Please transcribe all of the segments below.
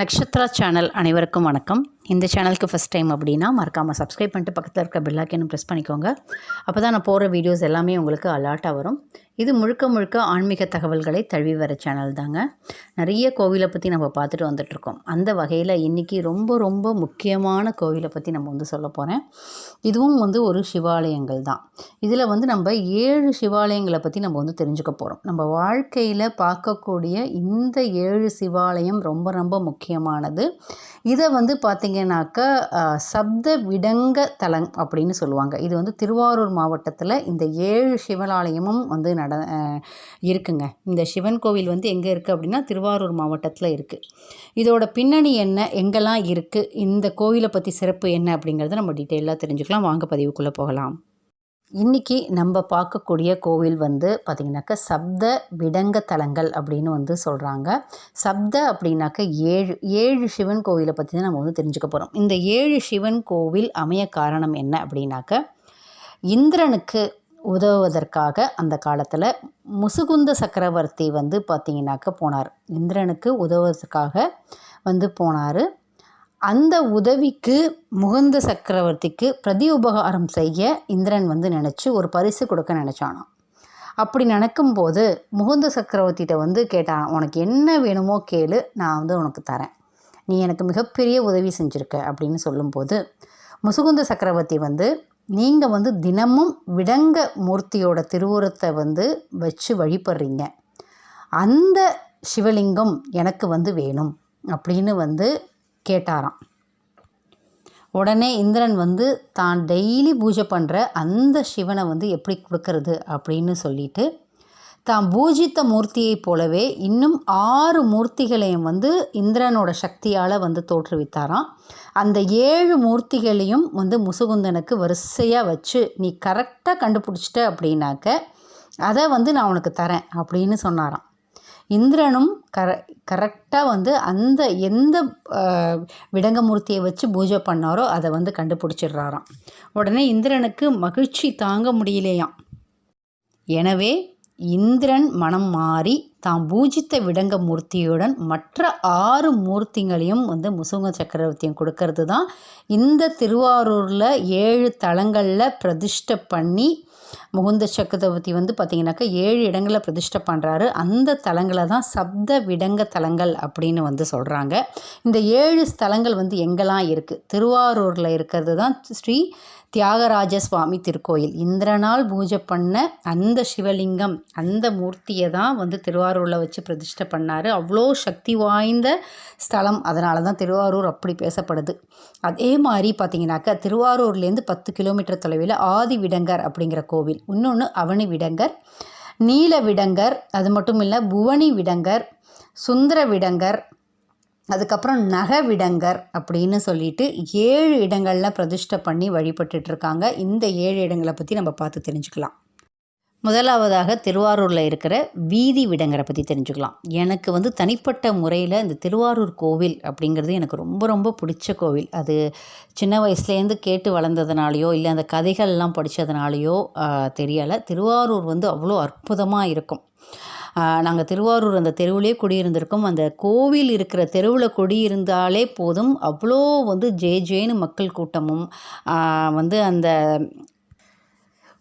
Nakshatra channel அனைவருக்கும் வணக்கம். இந்த சேனலுக்கு ஃபஸ்ட் டைம் அப்படின்னா மறக்காமல் சப்ஸ்கிரைப் பண்ணிட்டு பக்கத்தில் இருக்க பெல்லாக்கேன்னு ப்ரெஸ் பண்ணிக்கோங்க. அப்போ தான் நான் போகிற வீடியோஸ் எல்லாமே உங்களுக்கு அலாட்டாக வரும். இது முழுக்க முழுக்க ஆன்மீக தகவல்களை தழுவி வர சேனல் தாங்க. நிறைய கோவிலை பற்றி நம்ம பார்த்துட்டு வந்துட்ருக்கோம் அந்த வகையில் இன்றைக்கி ரொம்ப ரொம்ப முக்கியமான கோவிலை பற்றி நம்ம வந்து சொல்ல போகிறேன் இதுவும் வந்து ஒரு சிவாலயங்கள் தான். இதில் வந்து நம்ம ஏழு சிவாலயங்களை பற்றி நம்ம வந்து தெரிஞ்சுக்க போகிறோம் நம்ம வாழ்க்கையில் பார்க்கக்கூடிய இந்த ஏழு சிவாலயம் ரொம்ப ரொம்ப முக்கியமானது. இதை வந்து பார்த்திங்கனாக்கா சப்த விடங்க தலம் அப்படின்னு சொல்லுவாங்க. இது வந்து திருவாரூர் மாவட்டத்தில் இந்த ஏழு சிவாலயமும் வந்து நட நட இருக்குங்க. இந்த சிவன் கோவில் வந்து எங்கே இருக்குது அப்படின்னா திருவாரூர் மாவட்டத்தில் இருக்குது இதோட பின்னணி என்ன எங்கெல்லாம் இருக்குது இந்த கோவிலை பற்றி சிறப்பு என்ன அப்படிங்கிறத நம்ம டீட்டெயிலாக தெரிஞ்சுக்கலாம். வாங்க பதிவுக்குள்ளே போகலாம். இன்றைக்கி நம்ம பார்க்கக்கூடிய கோவில் வந்து பார்த்திங்கனாக்கா சப்த விடங்க தலங்கள் அப்படின்னு வந்து சொல்கிறாங்க சப்த அப்படின்னாக்க ஏழு ஏழு சிவன் கோவிலை பற்றி தான் நம்ம வந்து தெரிஞ்சுக்க போகிறோம் இந்த ஏழு சிவன் கோவில் அமைய காரணம் என்ன அப்படின்னாக்க இந்திரனுக்கு உதவுவதற்காக அந்த காலத்தில் முசுகுந்த சக்கரவர்த்தி வந்து பார்த்திங்கனாக்க போனார். இந்திரனுக்கு உதவுவதற்காக வந்து போனார். அந்த உதவிக்கு முகுந்த சக்கரவர்த்திக்கு பிரதி உபகாரம் செய்ய இந்திரன் வந்து நினச்சி ஒரு பரிசு கொடுக்க நினச்சானான் அப்படி நினைக்கும்போது முகுந்த சக்கரவர்த்திகிட்ட வந்து கேட்டான் உனக்கு என்ன வேணுமோ கேளு நான் வந்து உனக்கு தரேன். நீ எனக்கு மிகப்பெரிய உதவி செஞ்சுருக்க. அப்படின்னு சொல்லும்போது முசுகுந்த சக்கரவர்த்தி வந்து நீங்கள் வந்து தினமும் விடங்க மூர்த்தியோட திருவுரத்தை வந்து வச்சு வழிபடுறீங்க. அந்த சிவலிங்கம் எனக்கு வந்து வேணும் அப்படின்னு வந்து கேட்டாராம். உடனே இந்திரன் வந்து தான் டெய்லி பூஜை பண்ணுற அந்த சிவனை வந்து எப்படி கொடுக்கறது அப்படின்னு சொல்லிட்டு தான் பூஜித்த மூர்த்தியைப் போலவே இன்னும் ஆறு மூர்த்திகளையும் வந்து இந்திரனோட சக்தியால் வந்து தோற்றுவித்தாராம். அந்த ஏழு மூர்த்திகளையும் வந்து முசுகுந்தனுக்கு வரிசையாக வச்சு நீ கரெக்டாக கண்டுபிடிச்சிட்ட அப்படின்னாக்க அதை வந்து நான் உனக்கு தரேன் அப்படின்னு சொன்னாராம். இந்திரனும் கர கரெக்டாக வந்து அந்த எந்த விடங்க விடங்கமூர்த்தியை வச்சு பூஜை பண்ணாரோ அதை வந்து கண்டுபிடிச்சிடுறாராம். உடனே இந்திரனுக்கு மகிழ்ச்சி தாங்க முடியலையாம். எனவே இந்திரன் மனம் மாறி தாம் பூஜித்த விடங்க மூர்த்தியுடன் மற்ற ஆறு மூர்த்திகளையும் வந்து முசுங்க சக்கரவர்த்தியும் கொடுக்கறது தான். இந்த திருவாரூரில் ஏழு தலங்களில் பிரதிஷ்டை பண்ணி முகுந்த சக்கரவர்த்தி வந்து பார்த்திங்கனாக்கா ஏழு இடங்களில் பிரதிஷ்டை பண்ணுறாரு அந்த தலங்களை தான் சப்த விடங்க தலங்கள் அப்படின்னு வந்து சொல்கிறாங்க இந்த ஏழு ஸ்தலங்கள் வந்து எங்கெல்லாம் இருக்குது திருவாரூரில் இருக்கிறது தான் ஸ்ரீ தியாகராஜ சுவாமி திருக்கோயில். இந்திரனால் பூஜை பண்ண அந்த சிவலிங்கம் அந்த மூர்த்தியை தான் வந்து திருவாரூரில் வச்சு பிரதிஷ்டை பண்ணார். அவ்வளோ சக்தி வாய்ந்த ஸ்தலம். அதனால தான் திருவாரூர் அப்படி பேசப்படுது. அதே மாதிரி பார்த்தீங்கன்னாக்கா திருவாரூர்லேருந்து பத்து கிலோமீட்டர் தொலைவில் ஆதி விடங்கர் அப்படிங்கிற கோவில். இன்னொன்று அவனி விடங்கர் நீல விடங்கர் அது மட்டும் இல்லை புவனி விடங்கர் சுந்தர விடங்கர் அதுக்கப்புறம் நகை விடங்கர் அப்படின்னு சொல்லிட்டு ஏழு இடங்களில் பிரதிஷ்டை பண்ணி வழிபட்டுட்டு இருக்காங்க இந்த ஏழு இடங்களை பற்றி நம்ம பார்த்து தெரிஞ்சுக்கலாம். முதலாவதாக திருவாரூரில் இருக்கிற வீதி விடங்கரை பற்றி தெரிஞ்சுக்கலாம். எனக்கு வந்து தனிப்பட்ட முறையில் இந்த திருவாரூர் கோவில் அப்படிங்கிறது எனக்கு ரொம்ப ரொம்ப பிடிச்ச கோவில். அது சின்ன வயசுலேருந்து கேட்டு வளர்ந்ததுனாலையோ இல்லை அந்த கதைகள்லாம் படித்ததுனாலையோ தெரியலை. திருவாரூர் வந்து அவ்வளோ அற்புதமாக இருக்கும். நாங்கள் திருவாரூர் அந்த தெருவிலே குடியிருந்திருக்கோம். அந்த கோவில் இருக்கிற தெருவில் குடியிருந்தாலே போதும். அவ்வளோ வந்து ஜே ஜேன்னு மக்கள் கூட்டமும் வந்து அந்த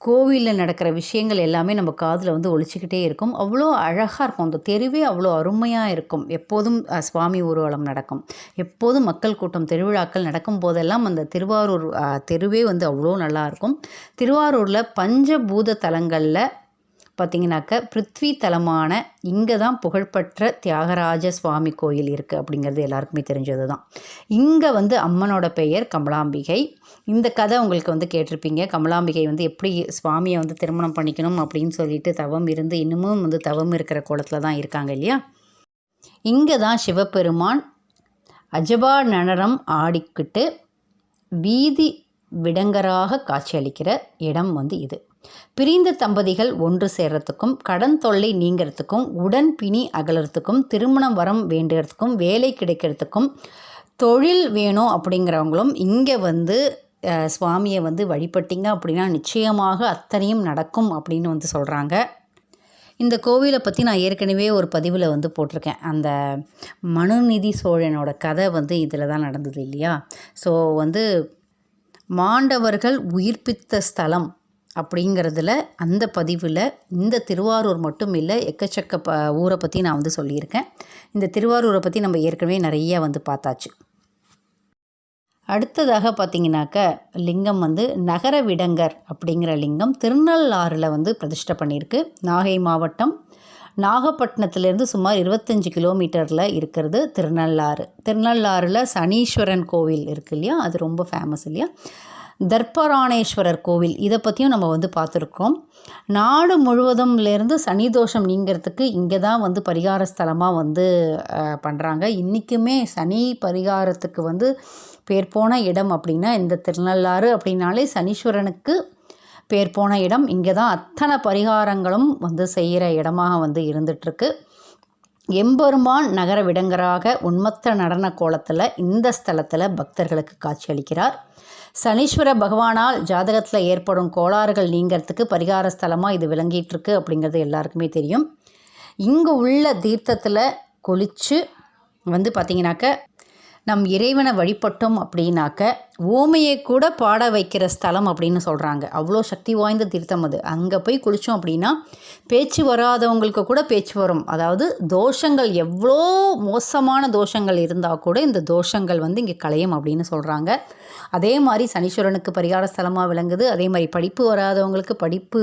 கோவிலில் நடக்கிற விஷயங்கள் எல்லாமே நம்ம காதில் வந்து ஒழிச்சிக்கிட்டே இருக்கும். அவ்வளோ அழகாக இருக்கும். அந்த தெருவே அவ்வளோ அருமையாக இருக்கும். எப்போதும் சுவாமி ஊர்வலம் நடக்கும். எப்போதும் மக்கள் கூட்டம் திருவிழாக்கள் நடக்கும் போதெல்லாம் அந்த திருவாரூர் தெருவே வந்து அவ்வளோ நல்லாயிருக்கும் திருவாரூரில் பஞ்சபூத தலங்களில் பார்த்தீங்கன்னாக்க பிருத்வி தலமான இங்கே தான் புகழ்பெற்ற தியாகராஜ சுவாமி கோயில் இருக்குது அப்படிங்கிறது எல்லாருக்குமே தெரிஞ்சது தான் இங்கே வந்து அம்மனோட பெயர் கமலாம்பிகை. இந்த கதை உங்களுக்கு வந்து கேட்டிருப்பீங்க. கமலாம்பிகை வந்து எப்படி சுவாமியை வந்து திருமணம் பண்ணிக்கணும் அப்படின்னு சொல்லிட்டு தவம் இருந்து இன்னமும் வந்து தவம் இருக்கிற கோலத்தில் தான் இருக்காங்க இல்லையா? இங்கே தான் சிவபெருமான் அஜபா நடனம் ஆடிக்கிட்டு வீதி விடங்கராக காட்சியளிக்கிற இடம் வந்து இது. பிரிந்த தம்பதிகள் ஒன்று சேர்றதுக்கும் கடன் தொல்லை நீங்கிறதுக்கும் உடன் பிணி அகலறதுக்கும் திருமணம் வரம் வேண்டுறதுக்கும் வேலை கிடைக்கிறதுக்கும் தொழில் வேணும் அப்படிங்கிறவங்களும் இங்கே வந்து சுவாமியை வந்து வழிபட்டீங்க அப்படின்னா நிச்சயமாக அத்தனையும் நடக்கும் அப்படின்னு வந்து சொல்கிறாங்க இந்த கோவிலை பற்றி நான் ஏற்கனவே ஒரு பதிவில் வந்து போட்டிருக்கேன். அந்த மனுநிதி சோழனோட கதை வந்து இதில் தான் நடந்தது இல்லையா? ஸோ வந்து மாண்டவர்கள் உயிர்ப்பித்த ஸ்தலம் அப்படிங்கிறதுல அந்த பதிவில் இந்த திருவாரூர் மட்டும் இல்லை எக்கச்சக்க ப ஊரை பற்றி நான் வந்து சொல்லியிருக்கேன். இந்த திருவாரூரை பற்றி நம்ம ஏற்கனவே நிறைய வந்து பார்த்தாச்சு. அடுத்ததாக பார்த்தீங்கன்னாக்க லிங்கம் வந்து நகர விடங்கர் அப்படிங்கிற லிங்கம் திருநள்ளாறில் வந்து பிரதிஷ்டை பண்ணியிருக்கு. நாகை மாவட்டம் நாகப்பட்டினத்துலேருந்து சுமார் இருபத்தஞ்சி கிலோமீட்டரில் இருக்கிறது திருநள்ளாறு. திருநள்ளாறில் சனீஸ்வரன் கோவில் இருக்கு இல்லையா? அது ரொம்ப ஃபேமஸ் இல்லையா? தர்ப்பராணேஸ்வரர் கோவில். இதை பற்றியும் நம்ம வந்து பார்த்துருக்கோம். நாடு முழுவதும்லேருந்து சனி தோஷம் நீங்கிறதுக்கு இங்கே தான் வந்து பரிகார ஸ்தலமாக வந்து பண்ணுறாங்க. இன்றைக்குமே சனி பரிகாரத்துக்கு வந்து பேர் போன இடம் அப்படின்னா இந்த திருநள்ளாறு அப்படின்னாலே சனீஸ்வரனுக்கு பேர் போன இடம். இங்கே தான் அத்தனை பரிகாரங்களும் வந்து செய்கிற இடமாக வந்து இருந்துகிட்ருக்கு. எம்பெருமான் நகர விடங்கராக உண்மத்த நடன கோலத்தில் இந்த ஸ்தலத்தில் பக்தர்களுக்கு காட்சியளிக்கிறார் சனீஸ்வர பகவானால் ஜாதகத்தில் ஏற்படும் கோளாறுகள் நீங்கிறதுக்கு பரிகார ஸ்தலமாக இது விளங்கிட்டுருக்கு அப்படிங்கிறது எல்லாருக்குமே தெரியும். இங்கே உள்ள தீர்த்தத்தில் குளித்து வந்து பார்த்திங்கனாக்க நம் இறைவனை வழிபட்டோம் அப்படின்னாக்க ஓமையை கூட பாட வைக்கிற ஸ்தலம் அப்படின்னு சொல்கிறாங்க அவ்வளோ சக்தி வாய்ந்த தீர்த்தம் அது. அங்கே போய் குளித்தோம் அப்படின்னா பேச்சு வராதவங்களுக்கு கூட பேச்சு வரும். அதாவது தோஷங்கள் எவ்வளோ மோசமான தோஷங்கள் இருந்தால் கூட இந்த தோஷங்கள் வந்து இங்கே களையும் அப்படின்னு சொல்கிறாங்க அதே மாதிரி சனீஸ்வரனுக்கு பரிகார ஸ்தலமாக விளங்குது. அதே மாதிரி படிப்பு வராதவங்களுக்கு படிப்பு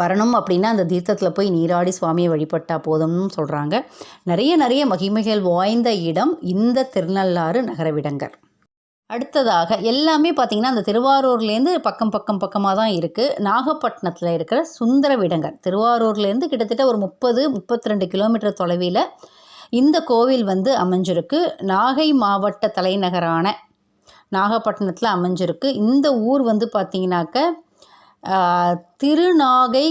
வரணும் அப்படின்னா அந்த தீர்த்தத்தில் போய் நீராடி சுவாமியை வழிபட்டால் போதும்னு சொல்கிறாங்க நிறைய நிறைய மகிமைகள் வாய்ந்த இடம் இந்த திருநள்ளாறு நகரவிடங்கர் அடுத்ததாக எல்லாமே பார்த்திங்கன்னா அந்த திருவாரூர்லேருந்து பக்கம் பக்கம் பக்கமாக தான் இருக்குது நாகப்பட்டினத்தில் இருக்கிற சுந்தர விடங்கர். திருவாரூர்லேருந்து கிட்டத்தட்ட ஒரு முப்பது முப்பத்தி ரெண்டு கிலோமீட்டர் தொலைவில் இந்த கோவில் வந்து அமைஞ்சிருக்கு. நாகை மாவட்ட தலைநகரான நாகப்பட்டினத்தில் அமைஞ்சிருக்கு. இந்த ஊர் வந்து பார்த்திங்கனாக்க திருநாகை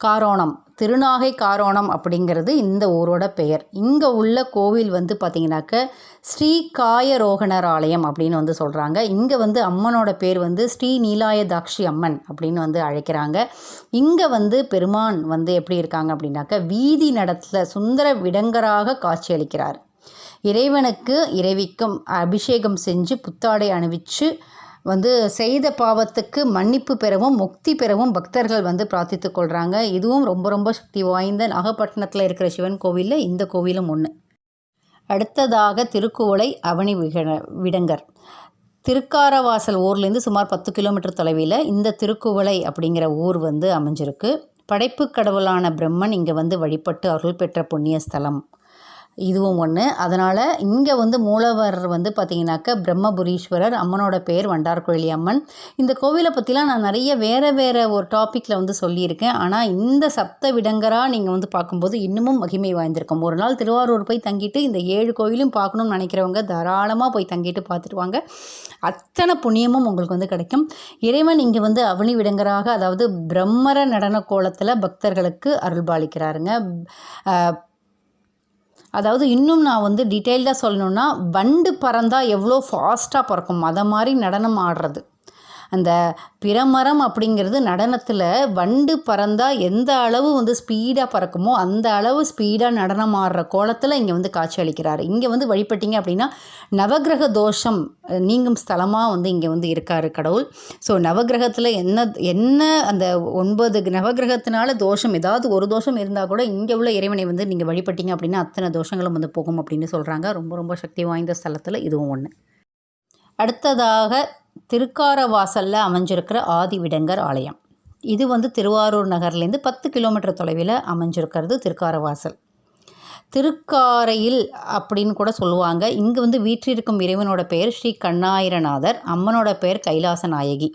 காரோணம். திருநாகை காரோணம் அப்படிங்கிறது இந்த ஊரோட பெயர். இங்கே உள்ள கோவில் வந்து பார்த்திங்கனாக்க ஸ்ரீ காயரோகணர் ஆலயம் அப்படின்னு வந்து சொல்கிறாங்க இங்கே வந்து அம்மனோட பேர் வந்து ஸ்ரீ நீலாயதாக்ஷி அம்மன் அப்படின்னு வந்து அழைக்கிறாங்க. இங்கே வந்து பெருமான் வந்து எப்படி இருக்காங்க அப்படின்னாக்க வீதி நடத்தில் சுந்தர விடங்கராக காட்சியளிக்கிறார் இறைவனுக்கு இறைவிக்கும் அபிஷேகம் செஞ்சு புத்தாடை அணிவிச்சு வந்து செய்த பாவத்துக்கு மன்னிப்பு பெறவும் முக்தி பெறவும் பக்தர்கள் வந்து பிரார்த்தித்து கொள்கிறாங்க இதுவும் ரொம்ப ரொம்ப சக்தி வாய்ந்த நாகப்பட்டினத்தில் இருக்கிற சிவன் கோவிலில் இந்த கோவிலும் ஒன்று அடுத்ததாக திருக்குவளை அவனி விக விடங்கர். திருக்காரவாசல் ஊர்லேருந்து சுமார் பத்து கிலோமீட்டர் தொலைவில் இந்த திருக்குவளை அப்படிங்கிற ஊர் வந்து அமைஞ்சிருக்கு. படைப்பு கடவுளான பிரம்மன் இங்கே வந்து வழிபட்டு அருள் பெற்ற புண்ணிய ஸ்தலம். இதுவும் ஒன்று அதனால் இங்கே வந்து மூலவர் வந்து பார்த்திங்கனாக்க பிரம்மபுரீஸ்வரர் அம்மனோட பேர் வண்டார்குழலி அம்மன். இந்த கோவிலை பற்றிலாம் நான் நிறைய வேறு வேறு ஒரு டாப்பிக்கில் வந்து சொல்லியிருக்கேன். ஆனால் இந்த சப்த விடங்கராக நீங்கள் வந்து பார்க்கும்போது இன்னமும் மகிமை வாய்ந்திருக்கும். ஒரு நாள் திருவாரூர் போய் தங்கிட்டு இந்த ஏழு கோவிலும் பார்க்கணும்னு நினைக்கிறவங்க தாராளமாக போய் தங்கிட்டு பார்த்துட்டு வாங்க. அத்தனை புண்ணியமும் உங்களுக்கு வந்து கிடைக்கும். இறைவன் இங்கே வந்து அவனி விடங்கராக அதாவது பிரம்மர நடன கோலத்தில் பக்தர்களுக்கு அருள்பாலிக்கிறாருங்க. அதாவது இன்னும் நான் வந்து டீட்டெயில்டாக சொல்லணுன்னா வண்டு பறந்தால் எவ்வளோ ஃபாஸ்ட்டாக பறக்கும். அதை மாதிரி நடனம் ஆடுறது. அந்த பிரமரம் அப்படிங்கிறது நடனத்தில் வண்டு பறந்தால் எந்த அளவு வந்து ஸ்பீடாக பறக்குமோ அந்த அளவு ஸ்பீடாக நடனம் ஆடுற கோலத்தில் இங்கே வந்து காட்சி அளிக்கிறார். இங்கே வந்து வழிபட்டிங்க அப்படின்னா நவகிரக தோஷம் நீங்கும் ஸ்தலமாக வந்து இங்கே வந்து இருக்கார் கடவுள். ஸோ நவகிரகத்தில் என்ன என்ன அந்த ஒன்பது நவகிரகத்தினால தோஷம் ஏதாவது ஒரு தோஷம் இருந்தால் கூட இங்கே உள்ள இறைவனை வந்து நீங்கள் வழிபட்டிங்க அப்படின்னா அத்தனை தோஷங்களும் வந்து போகும் அப்படின்னு சொல்கிறாங்க ரொம்ப ரொம்ப சக்தி வாய்ந்த ஸ்தலத்தில் இதுவும் ஒன்று அடுத்ததாக திருக்காரவாசலில் அமைஞ்சிருக்கிற ஆதிவிடங்கர் ஆலயம். இது வந்து திருவாரூர் நகர்லேருந்து பத்து கிலோமீட்டர் தொலைவில் அமைஞ்சிருக்கிறது திருக்காரவாசல். திருக்காரையில் அப்படின்னு கூட சொல்லுவாங்க. இங்கே வந்து வீற்றிருக்கும் இறைவனோட பெயர் ஸ்ரீ கண்ணாயிரநாதர் அம்மனோட பெயர் கைலாச நாயகி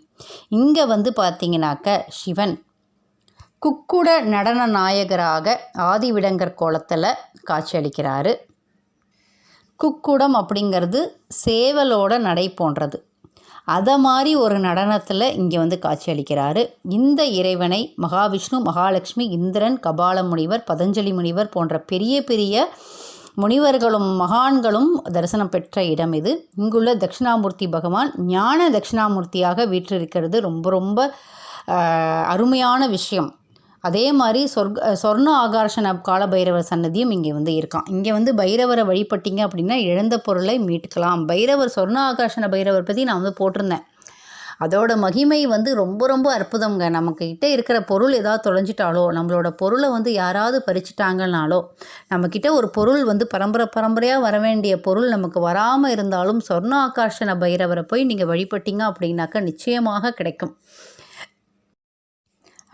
இங்கே வந்து பார்த்தீங்கன்னாக்க சிவன் குக்குட நடன நாயகராக ஆதிவிடங்கர் கோலத்தில் காட்சியளிக்கிறாரு. குக்குடம் அப்படிங்கிறது சேவலோட நடை போன்றது. அதை மாதிரி ஒரு நடனத்தில் இங்கே வந்து காட்சியளிக்கிறாரு இந்த இறைவனை மகாவிஷ்ணு மகாலட்சுமி இந்திரன் கபால முனிவர் பதஞ்சலி முனிவர் போன்ற பெரிய பெரிய முனிவர்களும் மகான்களும் தரிசனம் பெற்ற இடம் இது. இங்குள்ள தட்சிணாமூர்த்தி பகவான் ஞான தட்சிணாமூர்த்தியாக வீற்றிருக்கிறது. ரொம்ப ரொம்ப அருமையான விஷயம். அதே மாதிரி சொர்க்க சொர்ண ஆகர்ஷண கால பைரவர் சன்னதியும் இங்கே வந்து இருக்கான். இங்கே வந்து பைரவரை வழிபட்டீங்க அப்படின்னா இழந்த பொருளை மீட்டுக்கலாம் பைரவர் சொர்ண ஆகர்ஷண பைரவர் பற்றி நான் வந்து போட்டிருந்தேன். அதோட மகிமை வந்து ரொம்ப ரொம்ப அற்புதங்க நமக்கு கிட்ட இருக்கிற பொருள் ஏதாவது தொலைஞ்சிட்டாலோ நம்மளோட பொருளை வந்து யாராவது பறிச்சிட்டாங்கனாலோ நம்மக்கிட்ட ஒரு பொருள் வந்து பரம்பரை பரம்பரையாக வர வேண்டிய பொருள் நமக்கு வராமல் இருந்தாலும் சொர்ண ஆகர்ஷண பைரவரை போய் நீங்கள் வழிபட்டீங்க அப்படின்னாக்கா நிச்சயமாக கிடைக்கும்.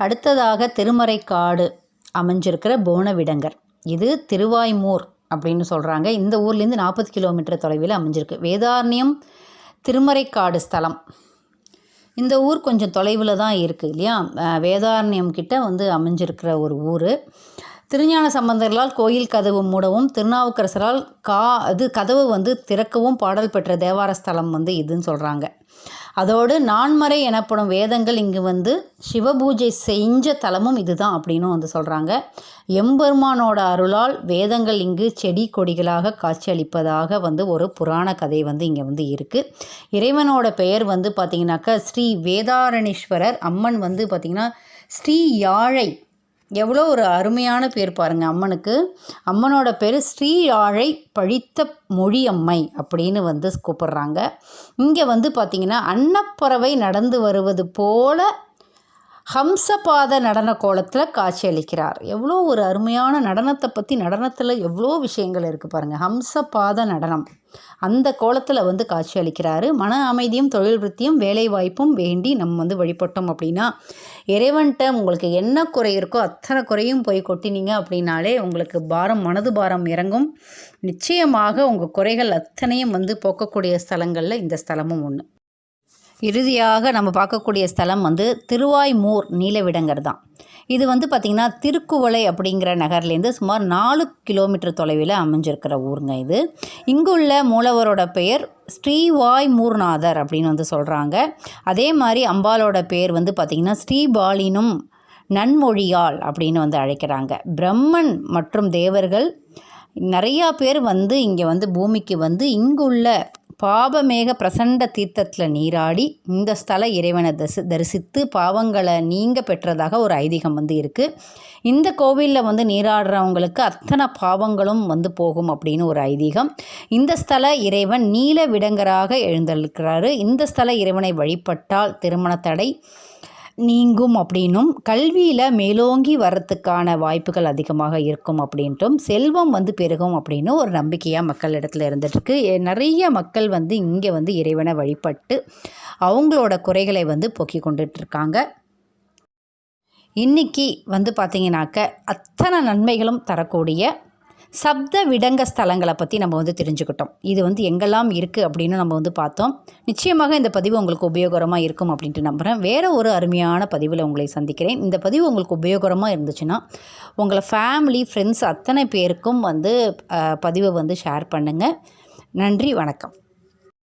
அடுத்ததாக திருமறைக்காடு அமைஞ்சிருக்கிற போனவிடங்கர் இது திருவாய்மூர் அப்படின்னு சொல்கிறாங்க இந்த ஊர்லேருந்து நாற்பது கிலோமீட்டர் தொலைவில் அமைஞ்சிருக்கு. வேதாரண்யம் திருமறைக்காடு ஸ்தலம். இந்த ஊர் கொஞ்சம் தொலைவில் தான் இருக்குது இல்லையா? வேதாரண்யம் கிட்ட வந்து அமைஞ்சிருக்கிற ஒரு ஊர். திருஞான சம்பந்தர்களால் கோயில் கதவு மூடவும் திருநாவுக்கரசரால் கா இது கதவு வந்து திறக்கவும் பாடல் பெற்ற தேவார ஸ்தலம் வந்து இதுன்னு சொல்கிறாங்க அதோடு நான்மறை எனப்படும் வேதங்கள் இங்கு வந்து சிவபூஜை செஞ்ச தலமும் இதுதான் அப்படின்னும் வந்து சொல்கிறாங்க எம்பெருமானோட அருளால் வேதங்கள் இங்கு செடி கொடிகளாக காட்சியளிப்பதாக வந்து ஒரு புராண கதை வந்து இங்கே வந்து இருக்குது இறைவனோட பெயர் வந்து பார்த்திங்கனாக்கா ஸ்ரீ வேதாரணீஸ்வரர் அம்மன் வந்து பார்த்திங்கன்னா ஸ்ரீ யாழை எவ்வளோ ஒரு அருமையான பேர் பாருங்கள் அம்மனுக்கு. அம்மனோட பேர் ஸ்ரீயாழை பழித்த மொழியம்மை அப்படின்னு வந்து கூப்பிடுறாங்க. இங்கே வந்து பார்த்திங்கன்னா அன்னப்பறவை நடந்து வருவது போல ஹம்சபாத நடன கோலத்தில் காட்சியளிக்கிறார் எவ்வளோ ஒரு அருமையான நடனத்தை பற்றி நடனத்தில் எவ்வளோ விஷயங்கள் இருக்குது பாருங்கள் ஹம்சபாத நடனம். அந்த கோலத்தில் வந்து காட்சியளிக்கிறாரு மன அமைதியும் தொழில் விருத்தியும் வேலை வாய்ப்பும் வேண்டி நம்ம வந்து வழிபட்டோம் அப்படின்னா இறைவன்கிட்ட உங்களுக்கு என்ன குறை இருக்கோ அத்தனை குறையும் போய் கொட்டினீங்க அப்படின்னாலே உங்களுக்கு பாரம் மனது பாரம் இறங்கும். நிச்சயமாக உங்கள் குறைகள் அத்தனையும் வந்து போக்கக்கூடிய ஸ்தலங்களில் இந்த ஸ்தலமும் ஒன்று இறுதியாக நம்ம பார்க்கக்கூடிய ஸ்தலம் வந்து திருவாய்மூர் நீலவிடங்கர் தான் இது வந்து பார்த்திங்கன்னா திருக்குவளை அப்படிங்கிற நகர்லேருந்து சுமார் நாலு கிலோமீட்டர் தொலைவில் அமைஞ்சிருக்கிற ஊருங்க இது. இங்குள்ள மூலவரோட பெயர் ஸ்ரீவாய்மூர்நாதர் அப்படின்னு வந்து சொல்கிறாங்க அதே மாதிரி அம்பாலோட பேர் வந்து பார்த்திங்கன்னா ஸ்ரீபாலினும் நன்மொழியால் அப்படின்னு வந்து அழைக்கிறாங்க. பிரம்மன் மற்றும் தேவர்கள் நிறையா பேர் வந்து இங்கே வந்து பூமிக்கு வந்து இங்குள்ள பாபமேக பிரசண்ட தீர்த்தத்தில் நீராடி இந்த ஸ்தல இறைவனை தரிசி தரிசித்து பாவங்களை நீங்க பெற்றதாக ஒரு ஐதீகம் வந்து இருக்குது இந்த கோவிலில் வந்து நீராடுறவங்களுக்கு அத்தனை பாவங்களும் வந்து போகும் அப்படின்னு ஒரு ஐதீகம். இந்த ஸ்தல இறைவன் நீல விடங்கராக எழுந்திருக்கிறாரு. இந்த ஸ்தல இறைவனை வழிபட்டால் திருமண தடை நீங்கும் அப்படின்னும் கல்வியில் மேலோங்கி வரத்துக்கான வாய்ப்புகள் அதிகமாக இருக்கும் அப்படின்ட்டும் செல்வம் வந்து பெருகும் அப்படின்னு ஒரு நம்பிக்கையாக மக்கள் இடத்துல இருந்துட்டுருக்கு. நிறைய மக்கள் வந்து இங்கே வந்து இறைவனை வழிபட்டு அவங்களோட குறைகளை வந்து போக்கி கொண்டுட்ருக்காங்க இன்றைக்கி வந்து பார்த்திங்கனாக்க அத்தனை நன்மைகளும் தரக்கூடிய சப்த விடங்க ஸ்தலங்களை பற்றி நம்ம வந்து தெரிஞ்சுக்கிட்டோம். இது வந்து எங்கெல்லாம் இருக்குது அப்படின்னு நம்ம வந்து பார்த்தோம். நிச்சயமாக இந்த பதிவு உங்களுக்கு உபயோகரமாக இருக்கும் அப்படின்ட்டு நம்புகிறேன் வேறு ஒரு அருமையான பதிவில் உங்களை சந்திக்கிறேன். இந்த பதிவு உங்களுக்கு உபயோகரமாக இருந்துச்சுன்னா உங்களை ஃபேமிலி ஃப்ரெண்ட்ஸ் அத்தனை பேருக்கும் வந்து பதிவை வந்து ஷேர் பண்ணுங்கள் நன்றி வணக்கம்.